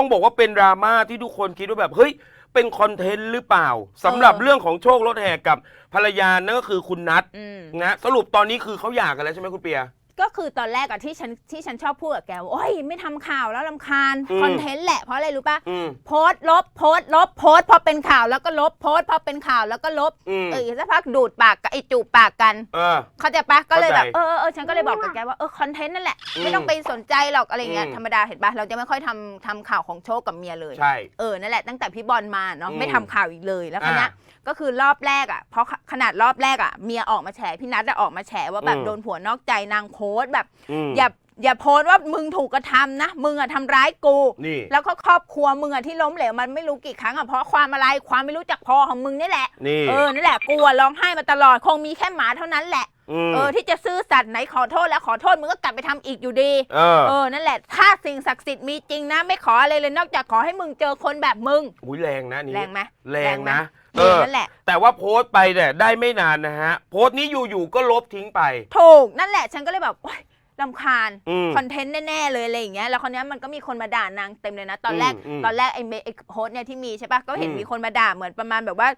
ต้องบอกว่าเป็นดราม่าที่ทุกคนคิดว่าแบบเฮ้ย เป็นคอนเทนต์หรือเปล่าสำหรับเออเรื่องของโชครถแห่กับภรรยานั่นก็คือคุณนัทอืม นะสรุปตอนนี้คือเขาหย่ากันแล้วใช่ไหมคุณเปีย ก็คือตอนแรกอะที่ฉันที่ฉันชอบพูดกับแกว่าโอ้ยไม่ทำข่าวแล้วลำคาญอืม คอนเทนต์แหละเพราะอะไรรู้ปะอืม โพสต์ลบโพสต์ลบโพสต์พอเป็นข่าวแล้วก็ลบโพสต์พอเป็นข่าวแล้วก็ลบอืม เอออีกสักพักดูดปากกับไอจูบปากกัน เออ เข้าใจปะก็เลยแบบเข้าใจเออเออเออฉันก็เลยบอกกับแกว่าเออคอนเทนต์นั่นแหละอืมไม่ต้องไปสนใจหรอกอะไรเงี้ยอืม ธรรมดาเห็นปะเราจะไม่ค่อยทำทำข่าวของโชคกับเมียเลย ใช่ เออ นั่นแหละ ตั้งแต่พี่บอลมาเนาะ อืมไม่ทำข่าวอีกเลย แล้วคันนี้ยอ่าก็คือรอบแรกอะ เพราะขนาดรอบแรกอะ เมียออกมาแฉ พี่นัทอะออกมาแฉว่าแบบอืม โดนผัวนอกใจนางโพสต์แบบ อืม อย่าอย่าโพสต์ว่ามึงถูกกระทำนะ มึงอะทำร้ายกู นี่ แล้วก็ครอบครัวมึงอะที่ล้มเหลวมันไม่รู้กี่ครั้งอะเพราะความอะไรความไม่รู้จักพอของมึงนี่แหละ นี่เออนั่นแหละกูอะร้องไห้มาตลอดคงมีแค่หมาเท่านั้นแหละ มเออที่จะซื่อสัตย์ไหนขอโทษแล้วขอโทษมึงก็กลับไปทำอีกอยู่ดี เออเออนั่นแหละ ถ้าสิ่งศักดิ์สิทธิ์มีจริงนะ ไม่ขออะไรเลยนอกจากขอให้มึงเจอคนแบบมึง อุ้ยแรงนะอันนี่แรงไหม แรงนะเอ เอออ นั่นแหละ แต่ว่าโพสต์ไปเนี่ยได้ไม่นานนะฮะ โพสต์นี้อยู่ๆก็ลบทิ้งไป ถูกนั่นแหละ ฉันก็เลยแบบโอ๊ย ลำคาญอืมคอนเทนต์แน่ๆเลยอะไรอย่างเงี้ยแล้วคนนี้ยมันก็มีคนมาด่านางเต็มเลยนะ ตอนแรกอืมอืมตอนแรกไอ้เมไอ้โฮสต์เนี่ยที่มีใช่ปะก็เห็นอืม มีคนมาด่าเหมือนประมาณแบบว่า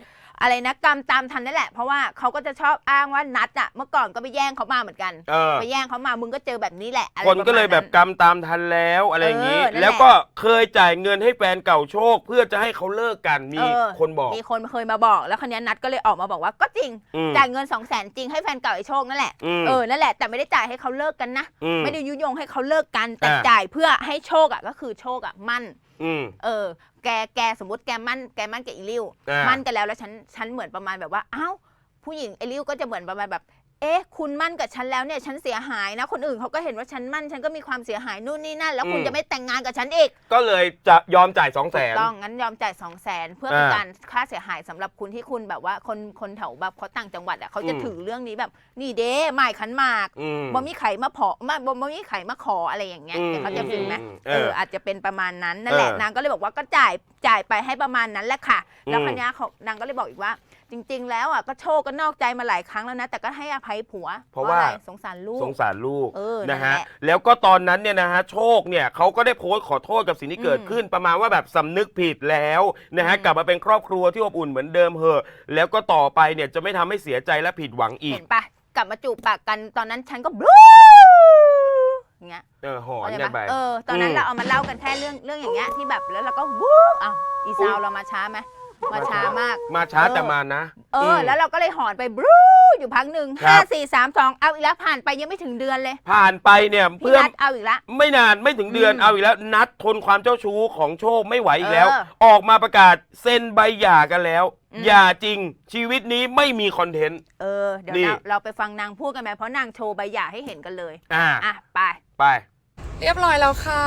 อะไรนะกรรมตามทันนั่นแหละเพราะว่าเขาก็จะชอบอ้างว่านัดอะเมื่อก่อนก็ไปแย่งเขามาเหมือนกันเออ ไปแย่งเขามามึงก็เจอแบบนี้แหละอะไรคนก็เลยประแบมาณบนั้นกรรมตามทันแล้วอะไรอย่างนี้ เออนั่นแหละแล้วก็เคยจ่ายเงินให้แฟนเก่าโชค เพื่อจะให้เขาเลิกกันมีเออ คนบอก มีคนเคยมาบอก แล้วคนนี้ยนัดก็เลยออกมาบอกว่าก็จริงอืม จ่ายเงินสองแสนจริงให้แฟนเก่าไอ้โชคนั่นแหละอืม เออนั่นแหละแต่ไม่ได้จ่ายให้เขาเลิกกันนะอืม ไม่ได้ยุยงให้เขาเลิกกันแต่อ่า จ่ายเพื่อให้โชคอะก็คือโชคอะมั่น อืม เออ แกแกสมมติแกมั่นแกมั่นกับอีลิวอ่ามั่นกันแล้วแล้วฉันฉันเหมือนประมาณแบบว่าอ้าวผู้หญิงไอลิวก็จะเหมือนประมาณแบบ เอ๊ะ คุณมั่นกับฉันแล้วเนี่ย ฉันเสียหายนะ คนอื่นเขาก็เห็นว่าฉันมั่น ฉันก็มีความเสียหายนู่นนี่นั่น แล้วคุณอืม จะไม่แต่งงานกับฉันอีกก็เลยจะยอมจ่ายสองแสน ต้องงั้นยอมจ่ายสองแสนเพื่อเป็นอ่าการค่าเสียหายสำหรับคุณที่คุณแบบว่าคนคนแถวแบบเขาต่างจังหวัดอะเขาจะอืม ถือเรื่องนี้แบบ นี่เด้หมายขันหมากอืมบ่มีไข่มาพอมาบ่บ่มีไข่มาขออะไรอย่างเงี้ยอืมเดี๋ยวเขาจะฟิลไหม อืมเอเออ ออาจจะเป็นประมาณนั้นนั่นแหละเออนางก็เลยบอกว่าก็จ่ายจ่ายไปให้ประมาณนั้นแหละค่ะ แล้วอืมคันนี้เขานางก็เลยบอกอีกว่า จริง ๆ แล้วอะก็โชคก็นอกใจมาหลายครั้งแล้วนะ แต่ก็ให้อภัยผัวเพราะว่า อไสงสารลูก สงสารลูกเออนั่นะนฮะแหละแล้วก็ตอนนั้นเนี่ยนะฮะโชคเนี่ยเขาก็ได้โพสต์ขอโทษกับสิ่งที่เกิดอืมขึ้น ประมาณว่าแบบสำนึกผิดแล้วนะฮะอืม กลับมาเป็นครอบครัวที่อบอุ่นเหมือนเดิมเหอะ แล้วก็ต่อไปเนี่ยจะไม่ทำให้เสียใจและผิดหวังอีก เห็นปะกลับมาจูบปากกันตอนนั้นฉันก็บลูอย่างเงี้ยเออหอนเข้าใจกันปะไปเออตอนนั้นอืมเราเอามาเล่ากันแค่เรื่องเรื่องอย่างเงี้ยที่แบบแล้วเราก็วู้อ้าวอีซาวเรามาช้าไหม มาช้ามาก มาช้าเออแต่มานะ เออมแล้วเราก็เลยหอนไปบลูอยู่พักหนึ่งครัห้าบสี่สามสองเอาอีกแล้วผ่านไปยังไม่ถึงเดือนเลยผ่านไปเนี่ยพี่เพื่อนนัดเอาอีกแล้วไม่นานไม่ถึงเดือนอืมเอาอีกแล้ว นัดทนความเจ้าชู้ของโชคไม่ไหวอีกแล้ว เออออกมาประกาศเซ็นใบหย่ากันแล้วอืม หย่าจริงชีวิตนี้ไม่มีคอนเทนต์ เออ เดี๋ยวนี่ เราเราไปฟังนางพูดกันไหมเพราะนางโชว์ใบหย่าให้เห็นกันเลย อ่า อะ ไป ไป เรียบร้อยแล้วค่ะ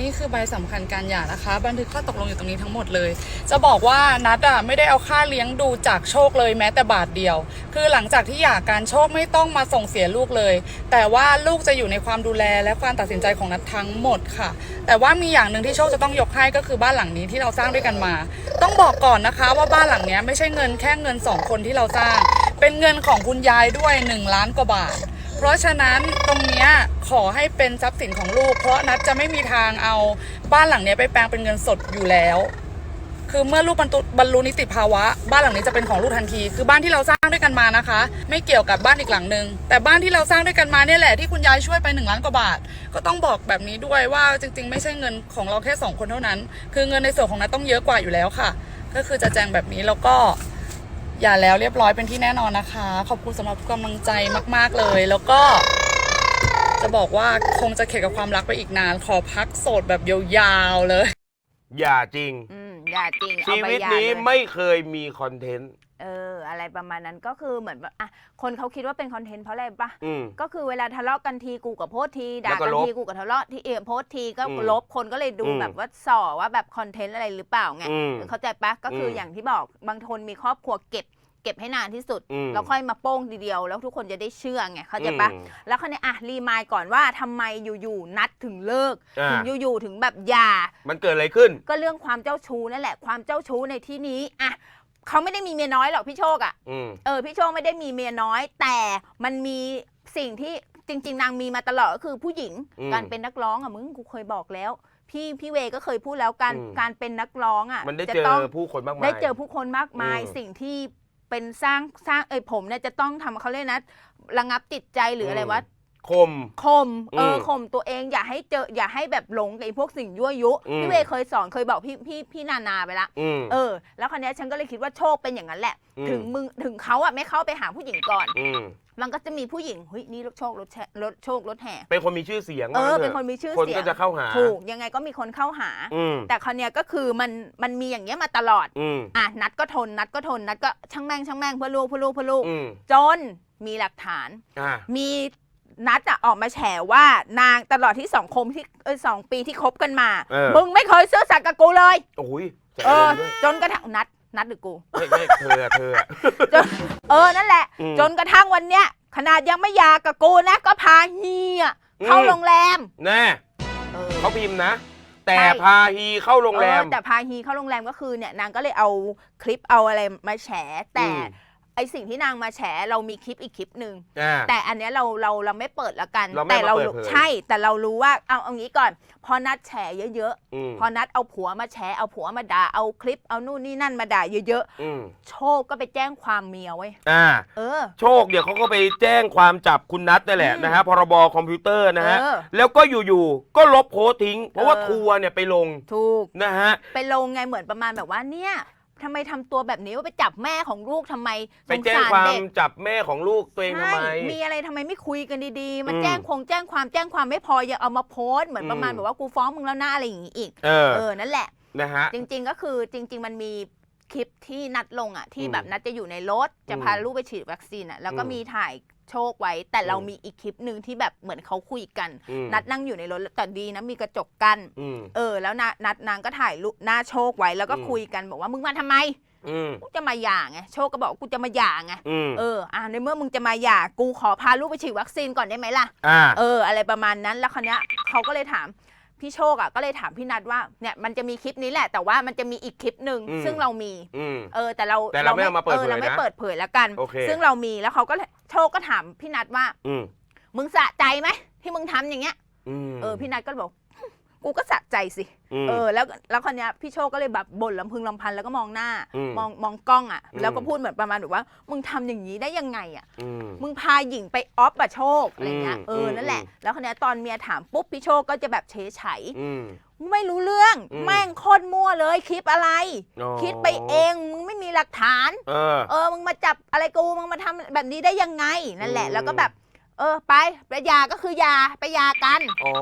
นี่คือใบสำคัญการหย่านะคะ บันทึกข้อตกลงอยู่ตรงนี้ทั้งหมดเลย จะบอกว่านัดอะไม่ได้เอาค่าเลี้ยงดูจากโชคเลยแม้แต่บาทเดียว คือหลังจากที่หย่าการโชคไม่ต้องมาส่งเสียลูกเลย แต่ว่าลูกจะอยู่ในความดูแลและความตัดสินใจของนัดทั้งหมดค่ะ แต่ว่ามีอย่างหนึ่งที่โชคจะต้องยกให้ก็คือบ้านหลังนี้ที่เราสร้างด้วยกันมา ต้องบอกก่อนนะคะว่าบ้านหลังนี้ไม่ใช่เงินแค่เงินสองคนที่เราสร้าง เป็นเงินของคุณยายด้วย1ล้านกว่าบาท เพราะฉะนั้นตรงเนี้ยขอให้เป็นทรัพย์สินของลูก เพราะนัดจะไม่มีทางเอาบ้านหลังเนี้ยไปแปลงเป็นเงินสดอยู่แล้ว คือเมื่อลูกบรรบรรลุนิติภาวะ บ้านหลังนี้จะเป็นของลูกทันที คือบ้านที่เราสร้างด้วยกันมานะคะ ไม่เกี่ยวกับบ้านอีกหลังหนึ่งแต่บ้านที่เราสร้างด้วยกันมาเนี่ยแหละที่คุณยายช่วยไปหนึ่งล้านกว่าบาท ก็ต้องบอกแบบนี้ด้วยว่าจริง ๆ ไม่ใช่เงินของเราแค่สองคนเท่านั้น คือเงินในส่วนของนัดต้องเยอะกว่าอยู่แล้วค่ะ ก็คือจะแจ้งแบบนี้แล้วก็ อย่าแล้วเรียบร้อยเป็นที่แน่นอนนะคะ ขอบคุณสำหรับทุกกำลังใจมาก ๆ เลย แล้วก็ จะบอกว่าคงจะเข็ดกับความรักไปอีกนาน ขอพักโสดแบบยาวๆเลยหย่าจริง อืมหย่าจริงเอาชีใบวิตหย่านี้เลย ไม่เคยมีคอนเทนต์เอออะไรประมาณนั้นก็คือเหมือนแบบอะคนเขาคิดว่าเป็นคอนเทนต์เพราะอะไรปะอืม ก็คือเวลาทะเลาะกันทีกูกับโพสต์ทีแล้ด่าวก็กันลบทีกูกับทะเลาะทีเออโพสต์ทีก็อืมลบคนก็เลยดูอืม แบบว่าส่อว่าแบบคอนเทนต์อะไรหรือเปล่าไง อืม เข้าใจปะก็คืออมอย่างที่บอกบางคนมีครอบครัวเก็บ เก็บให้นานที่สุด อืม แล้วค่อยมาโป้งทีเดียว แล้วทุกคนจะได้เชื่อไงเข้าใจปะอืมแล้วคราวนี้อะรีมายก่อนว่าทำไมอยู่ๆนัดถึงเลิกอ่าถึงอยู่ๆถึงแบบหย่ามันเกิดอะไรขึ้น ก็เรื่องความเจ้าชู้นั่นแหละความเจ้าชู้ในที่นี้อะ เขาไม่ได้มีเมียน้อยหรอกพี่โชคอะอืม เออพี่โชคไม่ได้มีเมียน้อย แต่มันมีสิ่งที่จริง ๆ นางมีมาตลอดก็คือผู้หญิงอืมการเป็นนักร้องอะมึงกูเคยบอกแล้ว พี่พี่เวก็เคยพูดแล้วการอืม การเป็นนักร้องอะมันได้จะเจอต้อง ผู้คนมากมาย ได้เจอผู้คนมากมายอืมสิ่งที่เป็นสร้างสร้างเอยผมเนี่ยจะต้องทำเขาเรียกนะระงับจิตใจหรืออะไรอืมวะ คม ข่มเออมข่มตัวเองอย่าให้เจออย่าให้แบบหลงกับไอ้พวกสิ่งยั่วยุ อืม พี่เวเคยสอนเคยบอกพี่พี่พี่นานาไปละ อืม เออ แล้วคราวเนี้ยฉันก็เลยคิดว่าโชคเป็นอย่างนั้นแหละ อืม ถึงมึงถึงเขาอะไม่เข้าไปหาผู้หญิงก่อน อืมมันก็จะมีผู้หญิงเฮ้ยนี่รถโชครถแชรถโชครถแห่เป็นคนมีชื่อเสียงเออว่างั้เป็นถะคนมีชื่อคนเสียก็งจะเข้าหาถูกยังไงก็มีคนเข้าหา อืมแต่คราวเนี้ยก็คือมันมันมีอย่างเงี้ยมาตลอดอืมอะนัดก็ทนนัดก็ทนนัดก็ช่างแม่งช่างแม่งเพื่อลูกเพื่อลูกเพื่อลูกอืมจนมีหลักฐาน อ่ามี นัดอะออกมาแฉว่านางตลอดที่สองคมที่เอยสองปีที่คบกันมา เออ มึงไม่เคยซื่อสัตย์กับกูเลย โอ้ยใส่เออารอมณ์ด้วยจนกระทั่งนัดนัดหรือกู ไม่ไม่เธออะเธออะ จนเออนั่นแหละ อืมจนกระทั่งวันเนี้ยขนาดยังไม่หยากับกูนะ ก็พาเฮียเข้าอืมโรงแรม แน่เออ เขาพิมพ์นะ แต่ใช่ พาฮีเข้าโรงแรม เออแต่พาฮีเข้าโรงแรมก็คือเนี่ยนางก็เลยเอาคลิปเอาอะไรมาแฉแต่อืม ไอสิ่งที่นางมาแฉเรามีคลิปอีกคลิปหนึ่งอ่า แต่อันเนี้ยเราเราเราไม่เปิดละกัน เราไม่แต่เรามาเปิดเผย ใช่แต่เรารู้ว่าเอาเอางี้ก่อน พอนัดแฉเยอะอืมๆ พอนัดเอาผัวมาแฉเอาผัวมาด่าเอาคลิปเอานู่นนี่นั่นมาด่าเยอะอืมๆ โชคก็ไปแจ้งความเมียไว้ยอ่า เออ โชคเดี๋ยวเขาก็ไปแจ้งความจับคุณนัทนั่นแหละอืมนะฮะพรบคอมพิวเตอร์นะฮะ เออแล้วก็อยู่ๆ ก็ลบโพสต์ทิ้ง เพราะว่าเออ ทัวร์เนี่ยไปลงถูก นะฮะ ไปลงไงเหมือนประมาณแบบว่าเนี่ย ทำไมทำตัวแบบนี้ว่าไปจับแม่ของลูกทำไมไปสงแจ้งสารความเด็กจับแม่ของลูกตัวเองทำไม ใช่มีอะไรทำไมไม่คุยกันดีๆมันอืมแจ้งคงแจ้งความแจ้งความไม่พอยังเอามาโพสต์เหมือนอืมประมาณแบบว่ากูฟ้องมึงแล้วนะอะไรอย่างงี้อีก เออเออนั่นแหละ นะฮะ จริงๆก็คือจริง ๆ มันมีคลิปที่นัดลงอะที่อืมแบบนัดจะอยู่ในรถจะอืมพาลูกไปฉีดวัคซีนอะแล้วก็อืมมีถ่าย โชคไว้ แต่เราอืมมีอีกคลิปหนึ่งที่แบบเหมือนเขาคุยกัน อืม นัดนั่งอยู่ในรถแต่ดีนะมีกระจกกั้นอืม เออ แล้วนานัดนางก็ถ่ายรูปหน้าโชคไว้แล้วก็อืม คุยกันบอกว่ามึงมาทำไมอืมกูจะมาหย่าไงโชคก็บอกกูจะมาหย่าไงอืมเอออะในเมื่อมึงจะมาหย่ากูขอพาลูกไปฉีดวัคซีนก่อนได้ไหมล่ะ อ่า เอออะไรประมาณนั้นแล้วคราวเนี้ยเขาก็เลยถามพี่โชคอะก็เลยถามพี่นัดว่าเนี่ยมันจะมีคลิปนี้แหละ แต่ว่ามันจะมีอีกคลิปหนึ่งอืม ซึ่งเรามี อืม เออแต่เราแต่เราไม่เอามาเปิดออเราไม่เผยนะเปิดเผยแล้วกัน โอเค ซึ่งเรามีแล้วเขาก็ โชคก็ถามพี่นัดว่า อืมมึงสะใจไหมที่มึงทำอย่างเงี้ยอืมเออพี่นัดก็บอก กูก็สะใจสิ ม เออแล้วแล้วคราวเนี้ยพี่โชคก็เลยแบบบ่นลำพึงลำพันแล้วก็มองหน้า อืมมองมองกล้องอะ อืม แล้วก็พูดเหมือนประมาณแบบว่า มึงทำอย่างนี้ได้ยังไงอะ อืม มึงพาหญิงไปออฟอะโชคอะไรเงี้ยอืมเออนั่นแหละอืมแล้วคราวเนี้ยตอนเมียถามปุ๊บพี่โชคก็จะแบบเฉยไฉอืม ไม่รู้เรื่อง อืม แม่งโคตรมั่วเลยคลิปอะไร อ๋อ คิดไปเองมึงไม่มีหลักฐาน เออ เออมึงมาจับอะไรกูมึงมาทำแบบนี้ได้ยังไงนั่นแหละ อืม แล้วก็แบบ เออไปไปยาก็คือยาไปยากัน อ๋อ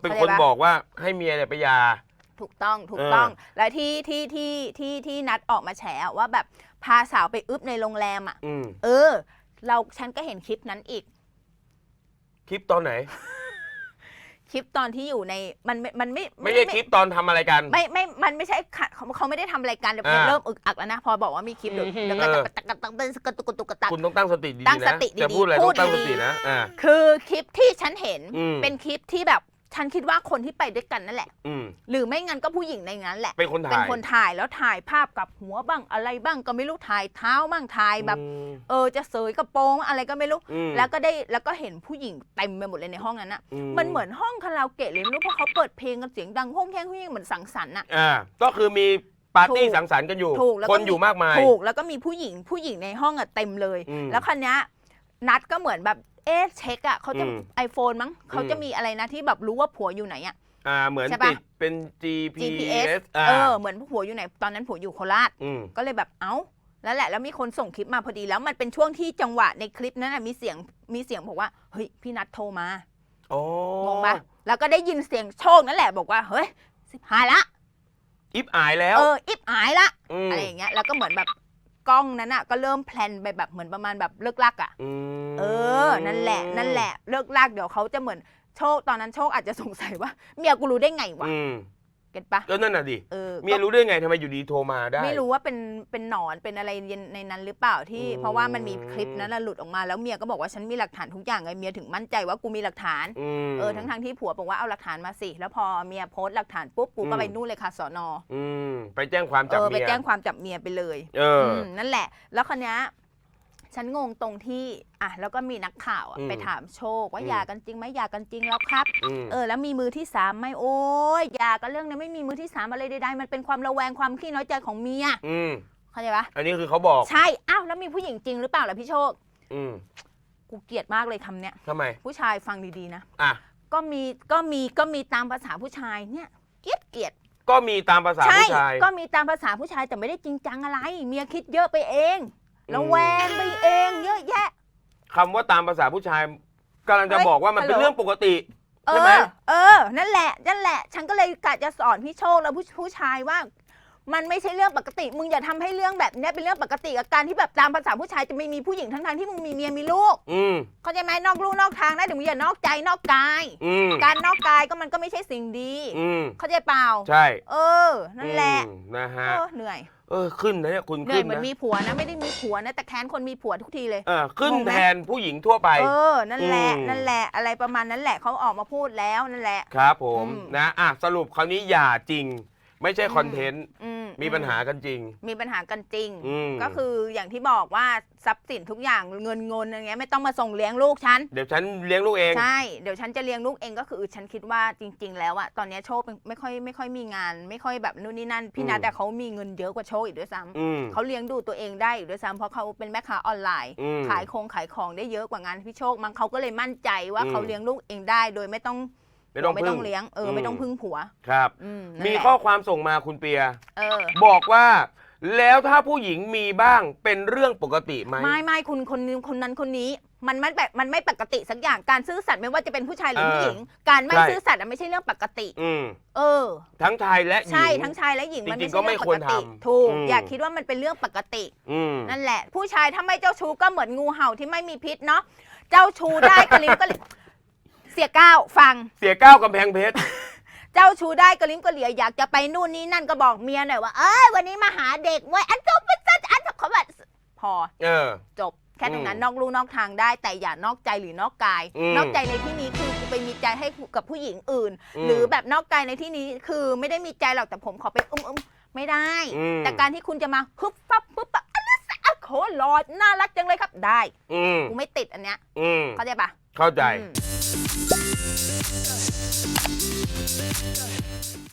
เป็นเข้าคนใจปะ บอกว่าให้เมียเนี่ยไปหยา ถูกต้องถูกเออต้องแล้วที่ที่ที่ที่ที่นัดออกมาแฉอะว่าแบบพาสาวไปอึบในโรงแรมอะ อืม เออ เราฉันก็เห็นคลิปนั้นอีก คลิปตอนไหน คลิปตอนที่อยู่ในมันไม่มันไม่ไม่ใช่คลิปตอนทำอะไรกัน ไม่ไม่มันไม่ใช่ค่ะเขาเขาไม่ได้ทำรายการเดี๋ยวอ่า เริ่มอึกอักแล้วนะ พอบอกว่ามีคลิปเดี๋ยวอืมเดี๋ยวก็เออตักตักตักเป็นกระตุกกระตุกกระตัก คุณต้องตั้งสติดีๆนะตั้งสติดีๆจะพูดอะไรพูต้อดงตั้งสดีๆตินะอ่า คือคลิปที่ฉันเห็นอืม เป็นคลิปที่แบบ ฉันคิดว่าคนที่ไปด้วยกันนั่นแหละ อืม หรือไม่งั้นก็ผู้หญิงในนั้นแหละ เป็นคนถ่ายเป็นคนถ่ายแล้วถ่ายภาพกับหัวบ้างอะไรบ้างก็ไม่รู้ถ่ายเท้าบ้างถ่ายแบบ อืม เออจะเสยกระโปรงอะไรก็ไม่รู้ อืม แล้วก็ได้แล้วก็เห็นผู้หญิงเต็มไปหมดเลยในห้องนั้นอะอืมันเหมือนห้องคาราโอเกะเลยไม่รู้เพราะเขาเปิดเพลงกันเสียงดังห้องแห้งห้องแห้งเหมือนสังสรรค์อะ อ่าก็คือมีปาร์ตี้ถูกสังสรรค์กันอยู่ ถูกแล้วก็ คนมีอยู่มากมาย ถูกแล้วก็มีผู้หญิงผู้หญิงในห้องอะเต็มเลย อืม แล้วคันนี้ยนัดก็เหมือนแบบ เอ๊ะเช็คอะเขาจะอืมไอโฟนมั้งเขาจะมีอะไรนะที่แบบรู้ว่าผัวอยู่ไหนอะ อ่าเหมือนใช่ปะ ติดเป็น GPS GPS อ่าเออเหมือนผัวอยู่ไหน ตอนนั้นผัวอยู่โคราชอืมก็เลยแบบเอ้าแล้วแหละ แล้วมีคนส่งคลิปมาพอดีแล้วมันเป็นช่วงที่จังหวะในคลิปนั้นนะมีเสียงมีเสียงบอกว่าเฮ้ยพี่นัดโทรมาโอ้งงปะแล้วก็ได้ยินเสียงโชคนั่นแหละบอกว่าเฮ้ยสิบหายละอิฟอายแล้วเอออิบหายละมอะไรอย่างเงี้ยแล้วก็เหมือนแบบ กล้องนั้นอะก็เริ่มแพลนไปแบบเหมือนประมาณแบบเลิกลักอะมเออ นั่นแหละ นั่นแหละ เลิกลากเดี๋ยวเขาจะเหมือนโชค ตอนนั้นโชคอาจจะสงสัยว่า เมียกูรู้ได้ไงวะ อืม เก็ตปะก็นั่นน่ะดิเออเมียก็รู้ได้ไงทำไมอยู่ดีโทรมาได้ ไม่รู้ว่าเป็นเป็นหนอนเป็นอะไรในนั้นหรือเปล่าที่อืมเพราะว่ามันมีคลิปนั้นน่ะหลุดออกมาแล้วเมียก็บอกว่าฉันมีหลักฐานทุกอย่างไงเมียถึงมั่นใจว่ากูมีหลักฐานม เออทั้งทที่ผัวบอกว่าเอาหลักฐานมาสิ แล้วพอเมียโพสต์หลักฐานปุ๊บกูก็อืม ไปนู่นเลยค่ะสอนออืมไปแจ้งความจัเอบอไปเมียแจ้งความจับเมียไปเลยเอออ มนั่นแหละ แล้วคนนี้ย ฉันงงตรงที่อะแล้วก็มีนักข่าวอะอืมไปถามโชคว่าอืม หย่ากันจริงไหมหย่ากันจริงแล้วครับ อืม เออแล้วมีมือที่สามไหมโอ้ยหย่ากันเรื่องนี้ไม่มีมือที่สามอะไรใดๆมันเป็นความระแวงความขี้น้อยใจของเมียอืม เข้าใจปะอันนี้คือเขาบอก ใช่อ้าวแล้วมีผู้หญิงจริงหรือเปล่าล่ะพี่โชคอืมกูเกลียดมากเลยคำเนี้ยทำไม ผู้ชายฟังดีๆนะ อะ ก็มีก็มีก็มีตามภาษาผู้ชายเนี่ยเกลียดเกลียดก็มีตามภาษาใช่ผู้ชาย ก็มีตามภาษาผู้ชายแต่ไม่ได้จริงจังอะไร เมียคิดเยอะไปเองอืม ระแวงไปเองเยอะแยะ คำว่าตามภาษาผู้ชายกำลังจะเฮ้ยบอกว่ามันเป็นฮัลโหลเรื่องปกติ เอใช่ไหม อ เออ นั่นแหละ นั่นแหละ ฉันก็เลยกะจะสอนพี่โชคแล้วผู้ผู้ชายว่า มันไม่ใช่เรื่องปกติ มึงอย่าทำให้เรื่องแบบเนี้ยเป็นเรื่องปกติกับการที่แบบตามภาษาผู้ชายจะไม่มีผู้หญิงทั้งๆที่มึงมีเมียมีลูก อืม เข้าใจไหมนอกลูกนอกทางได้แต่มึงอย่านอกใจนอกกาย อืม การนอกกายก็มันก็ไม่ใช่สิ่งดี อืม เข้าใจเปล่า ใช่เออ นั่นแหละ อืมนะฮะเออเหนื่อย เออขึ้นนะเนี่ยคุณเหนื่อขึ้ยนเหมือนนะมีผัวนะไม่ได้มีผัวนะ แต่แค้นคนมีผัวทุกทีเลย เออขึ้นงงไหม แทนผู้หญิงทั่วไป เออ นั่นแหละอืม นั่นแหละอะไรประมาณนั้นแหละเขาออกมาพูดแล้วนั่นแหละ ครับผมอืมนะอะสรุปคราวนี้อย่าจริง ไม่ใช่คอนเทนต์ อืมี ปัญหากันจริง มีปัญหากันจริง อืม ก็คืออย่างที่บอกว่าทรัพย์สินทุกอย่างเงินเงินอะไรเงี้ยไม่ต้องมาส่งเลี้ยงลูกฉัน เดี๋ยวฉันเลี้ยงลูกเอง ใช่ เดี๋ยวฉันจะเลี้ยงลูกเองก็คือฉันคิดว่าจริง ๆ แล้วอะตอนเนี้ยโชคเป็นไม่ค่อยไม่ค่อยมีงาน ไม่ค่อยแบบนู่นนี่นั่น พี่อืมนัทแต่เขามีเงินเยอะกว่าโชคอีกด้วยซ้ำอืม เขาเลี้ยงดูตัวเองได้อีกด้วยซ้ำเพราะเขาเป็นแม่ค้าออนไลน์ อืมขายคงขายของได้เยอะกว่างานพี่โชคมันเขาก็เลยมั่นใจว่าอืม เขาเลี้ยงลูกเองได้ โดยไม่ต้อง ไม่ต้องไม่พึ่ต้องง เลี้ยงเอออม ไม่ต้องพึ่งผัวครับ อืมนั่นมีแหละข้อความส่งมาคุณเปีย เออ บอกว่าแล้วถ้าผู้หญิงมีบ้างเป็นเรื่องปกติไหม ไม่ไม่คุณคนนี้คนนั้นคนนี้ มันไม่แบบมันไม่ปกติสักอย่างการซื่อสัตย์ไม่ว่าจะเป็นผู้ชายหรือเออผู้หญิง การไม่ใช่ ซื่อสัตย์อะไม่ใช่เรื่องปกติ อืมเออ ทั้งชายและหญิง ใช่ทั้งชายและหญิงมันจริไม่งๆก็ใช่ไม่เรื่องคปวรกติทำถูกอืม อย่าคิดว่ามันเป็นเรื่องปกติ อืม นั่นแหละ ผู้ชายถ้าไม่เจ้าชู้ก็เหมือนงูเห่าที่ไม่มีพิษเนาะเจ้าชู้ได้กระลิ้มกระเหลี่ย เสียก้าวฟัง เสียก้าวกำแพงเพชร เจ้าชู้ได้กระลิ้มกระเหลี่ยอยากจะไปนู่นนี่นั่นก็บอกเมียหน่อยว่า เอ้ยวันนี้มาหาเด็กเว้ยอันจบเป็นจัดอันเขาแบบพอเออ จบแค่ตรงนั้นอืมนอกลู่นอกทางได้ แต่อย่านอกใจหรือนอกกาย อืมนอกใจในที่นี้คือกูไปมีใจให้กับผู้หญิงอื่น อืมหรือแบบนอกกายในที่นี้คือไม่ได้มีใจหรอกแต่ผมขอไปอุ้มอุ้มไม่ได้ อืม แต่การที่คุณจะมาฮึบฟับปุ๊บปะอันนั้นสะโคหลอดน่ารักจังเลยครับได้อืมกูไม่ติดอันเนี้ยอืมเข้าใจปะเข้าใจ อืม Bye.